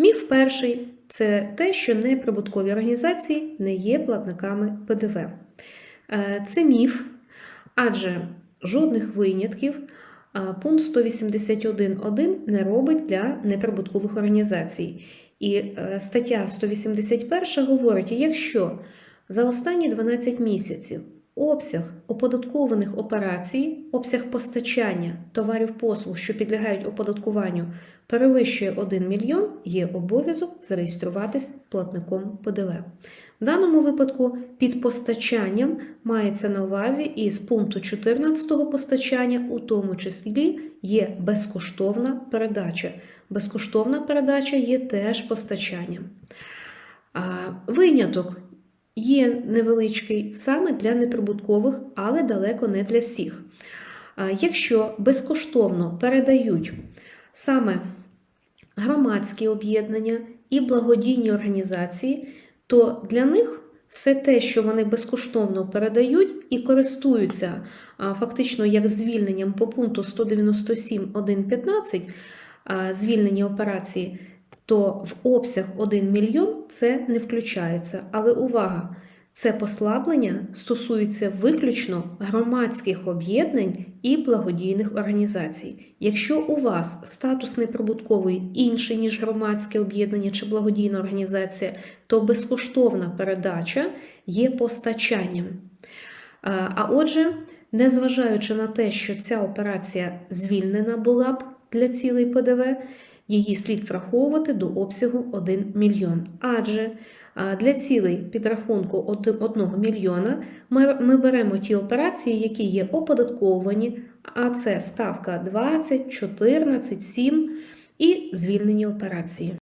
Міф перший це те, що неприбуткові організації не є платниками ПДВ. Е, Це міф, адже жодних винятків е, пункт 181.1 не робить для неприбуткових організацій. І е, стаття 181 говорить, якщо за останні 12 місяців обсяг оподаткованих операцій, обсяг постачання товарів послуг, що підлягають оподаткуванню, перевищує 1 мільйон, є обов'язок зареєструватись платником ПДВ. В даному випадку під постачанням мається на увазі із пункту 14 постачання, у тому числі є безкоштовна передача. Безкоштовна передача є теж постачанням. Виняток є невеличкий саме для неприбуткових, але далеко не для всіх. Якщо безкоштовно передають саме громадські об'єднання і благодійні організації, то для них все те, що вони безкоштовно передають і користуються фактично як звільненням по пункту 197.1.15, а, звільнені операції, то в обсяг 1 мільйон це не включається. Але увага! Це послаблення стосується виключно громадських об'єднань і благодійних організацій. Якщо у вас статус неприбутковий інший, ніж громадське об'єднання чи благодійна організація, то безкоштовна передача є постачанням. А отже, незважаючи на те, що ця операція звільнена була б для цілей ПДВ, її слід враховувати до обсягу 1 мільйон. Адже для цілей підрахунку 1 мільйона ми, беремо ті операції, які є оподатковані, а це ставка 20, 14, 7 і звільнені операції.